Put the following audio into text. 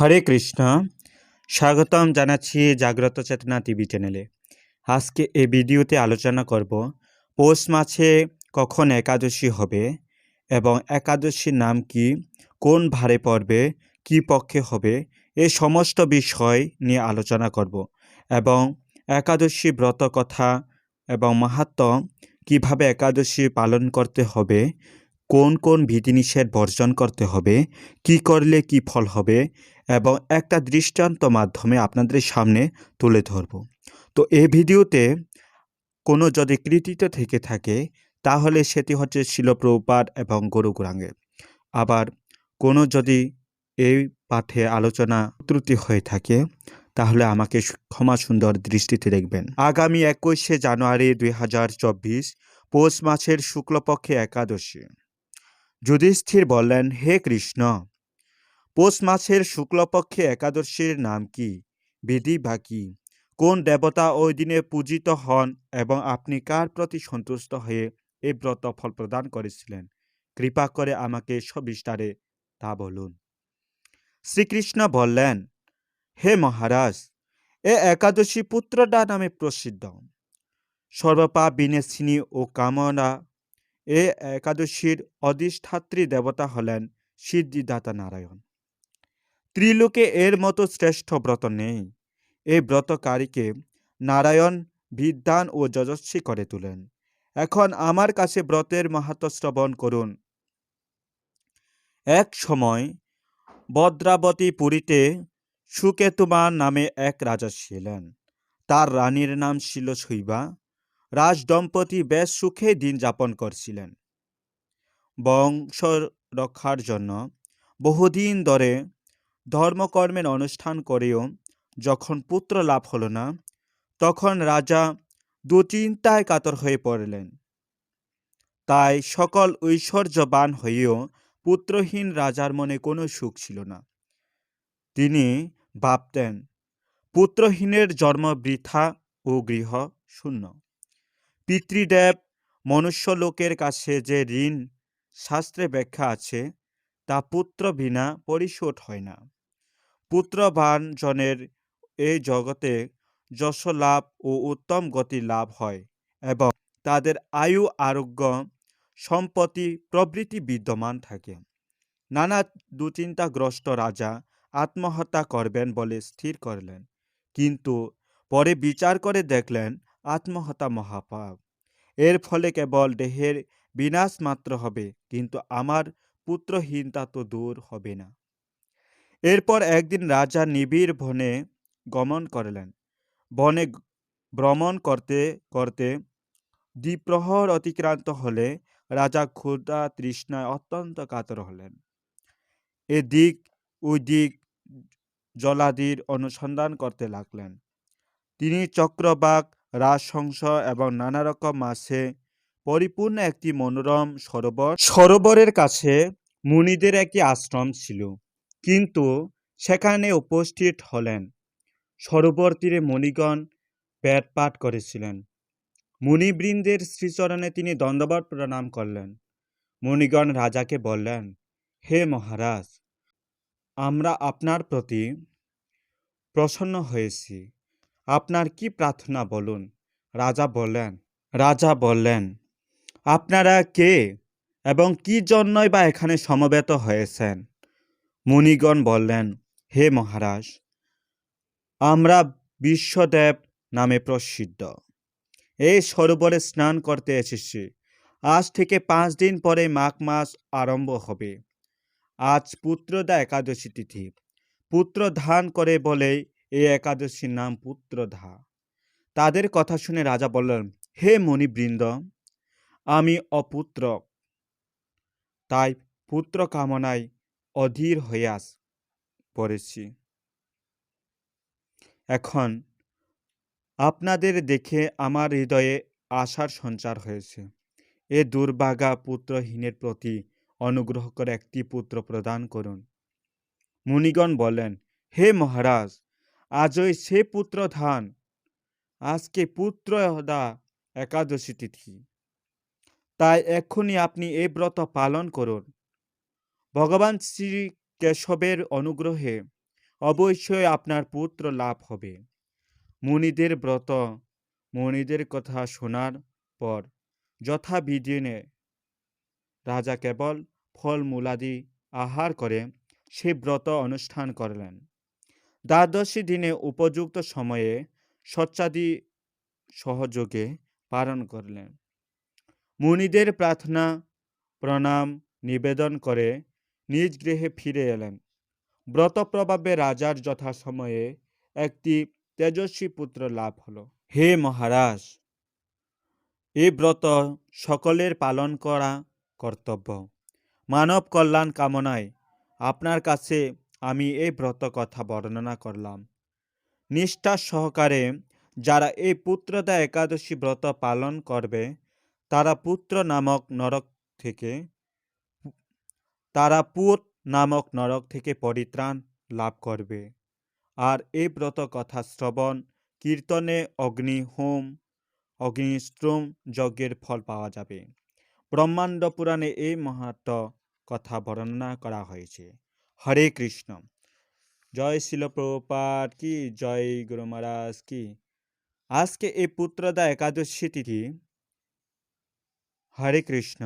হরে কৃষ্ণ। স্বাগতম জানাচ্ছি জাগ্রত চেতনা টিভি চ্যানেলে। আজকে এই ভিডিওতে আলোচনা করব, পৌষ মাসে কখন একাদশী হবে এবং একাদশীর নাম কি, কোন ভারে পড়বে, কি পক্ষে হবে এই সমস্ত বিষয় নিয়ে আলোচনা করব এবং একাদশী ব্রত কথা এবং মাহাত্ম কীভাবে একাদশী পালন করতে হবে কোন কোন বিধিনিষেধ বর্জন করতে হবে, কি করলে কি ফল হবে, এবং একটা দৃষ্টান্ত মাধ্যমে আপনাদের সামনে তুলে ধরব। তো এই ভিডিওতে কোনো যদি কৃতিত্ব থেকে থাকে, তাহলে সেটি হচ্ছে শিলপ্রপাত এবং গরু গুরাঙ্গের। আবার কোনো যদি এই পাঠে আলোচনা ত্রুটি হয়ে থাকে, তাহলে আমাকে ক্ষমা সুন্দর দৃষ্টিতে দেখবেন। আগামী একুশে জানুয়ারি দুই হাজার চব্বিশ, পৌষ মাসের শুক্লপক্ষে একাদশী। যুধিষ্ঠির বললেন, হে কৃষ্ণ, পৌষ মাসের শুক্লপক্ষে একাদশীর নাম কি? বিধি বা কি? কোন দেবতা ওই দিনে পূজিত হন এবং আপনি কার প্রতি সন্তুষ্ট হয়ে এই ব্রত ফল প্রদান করেছিলেন? কৃপা করে আমাকে সবিস্তারে তা বলুন। শ্রীকৃষ্ণ বললেন, হে মহারাজ, এ একাদশী পুত্রদা নামে প্রসিদ্ধ। সর্বপাপ বিনেশিনী ও কামনা এ একাদশীর অধিষ্ঠাত্রী দেবতা হলেন সিদ্ধিদাতা নারায়ণ। ত্রিলোকে এর মতো শ্রেষ্ঠ ব্রত নেই। এই ব্রতকারীকে নারায়ণ বিদ্যান ও যশস্বী করে তোলেন। এখন আমার কাছে ব্রতের মাহাত্ম শ্রবণ করুন। এক সময় ভদ্রাবতী পুরীতে সুকেতুমান নামে এক রাজা ছিলেন। তার রানীর নাম ছিল শৈবা। রাজদম্পতি বেশ সুখে দিন যাপন করছিলেন। বংশ রক্ষার জন্য বহুদিন ধরে ধর্মকর্মের অনুষ্ঠান করেও যখন পুত্র লাভ হল না, তখন রাজা দুচিন্তায় কাতর হয়ে পড়লেন। তাই সকল ঐশ্বর্যবান হয়েও পুত্রহীন রাজার মনে কোনো সুখ ছিল না। তিনি ভাবতেন, পুত্রহীনের জন্ম বৃথা ও গৃহ শূন্য। পিতৃদেব মনুষ্যলোকের কাছে যে ঋণ শাস্ত্রে ব্যাখ্যা আছে, তা পুত্র বিনা পরিশোধ হয় না। পুত্রবান জনের এই জগতে যশ লাভ ও উত্তম গতি লাভ হয় এবং তাদের আয়ু, আরোগ্য, সম্পত্তি প্রভৃতি বিদ্যমান থাকে। নানা দুচিন্তাগ্রস্ত রাজা আত্মহত্যা করবেন বলে স্থির করলেন, কিন্তু পরে বিচার করে দেখলেন আত্মহত্যা মহাপাপ। এর ফলে কেবল দেহের বিনাশ মাত্র হবে, কিন্তু আমার পুত্রহীনতা তো দূর হবে না। এরপর একদিন রাজা নিবিড় বনে গমন করলেন। বনে ভ্রমণ করতে করতে দ্বিপ্রহর অতিক্রান্ত হলে রাজা ক্ষুধা তৃষ্ণায় অত্যন্ত কাতর হলেন। এদিক ওই দিক জলাদির অনুসন্ধান করতে লাগলেন। তিনি চক্রবাক রাজহংস এবং নানা রকম মাছে পরিপূর্ণ একটি মনোরম সরোবর। সরোবরের কাছে মুনিদের একটি আশ্রম ছিল। কিন্তু সেখানে উপস্থিত হলেন। সরোবর তীরে মণিগণ পেট পাঠ করেছিলেন। মুনিবৃন্দের শ্রীচরণে তিনি দণ্ডবত প্রণাম করলেন। মুনিগণ রাজাকে বললেন, হে মহারাজ, আমরা আপনার প্রতি প্রসন্ন হয়েছি। আপনার কি প্রার্থনা বলুন? রাজা বললেন রাজা বললেন, আপনারা কে এবং কি জন্যই বা এখানে সমবেত হয়েছেন? মুনিগণ বললেন, হে মহারাজ, আমরা বিশ্বদেব নামে প্রসিদ্ধ। এই সরোবরে স্নান করতে এসেছি। আজ থেকে পাঁচ দিন পরে মাঘ মাস আরম্ভ হবে। আজ পুত্রদা একাদশী তিথি। পুত্র ধান করে বলে এই একাদশীর নাম পুত্রধা। তাদের কথা শুনে রাজা বললেন, হে মণিবৃন্দ, আমি অপুত্র তাই পুত্র কামনায় অধীর আস, পড়েছি। এখন আপনাদের দেখে আমার হৃদয়ে আশার সঞ্চার হয়েছে। এ দুর্ভাগা পুত্রহীনের প্রতি অনুগ্রহ করে একটি পুত্র প্রদান করুন। মুনিগণ বলেন হে মহারাজ আজই সে পুত্র ধান, আজকে পুত্র দা একাদশী তিথি। তাই এক্ষুনি আপনি এই ব্রত পালন করুন। ভগবান শ্রী কেশবের অনুগ্রহে অবশ্যই আপনার পুত্র লাভ হবে। মুনিদের ব্রত, মুনিদের কথা শোনার পর যথাবিধিনে রাজা কেবল ফল মূলাদি আহার করে সে ব্রত অনুষ্ঠান করলেন। দ্বাদশী দিনে উপযুক্ত সময়ে সচ্চাদি সহযোগে পালন করলেন। মুনিদের প্রার্থনা, প্রণাম, নিবেদন করে নিজ গৃহে ফিরে এলেন। ব্রত প্রভাবে রাজার যথাসময়ে একটি তেজস্বী পুত্র লাভ হলো। হে মহারাজ এই ব্রত সকলের পালন করা কর্তব্য। মানব কল্যাণ কামনায় আপনার কাছে আমি এই ব্রত কথা বর্ণনা করলাম। নিষ্ঠা সহকারে যারা এই পুত্রদা একাদশী ব্রত পালন করবে, তারা পুত্র নামক নরক থেকে তারা পুত নামক নরক থেকে পরিত্রাণ লাভ করবে। আর এই ব্রত কথা শ্রবণ, কীর্তনে অগ্নি হোম অগ্নিশ্রম যজ্ঞের ফল পাওয়া যাবে। ব্রহ্মাণ্ড পুরাণে এই মাহাত্ম কথা বর্ণনা করা হয়েছে। হরে কৃষ্ণ। জয় শিল প্রপাত কি, জয় গুরু মহারাজ কি। আজকে এই পুত্রদা একাদশী তিথি। হরে কৃষ্ণ।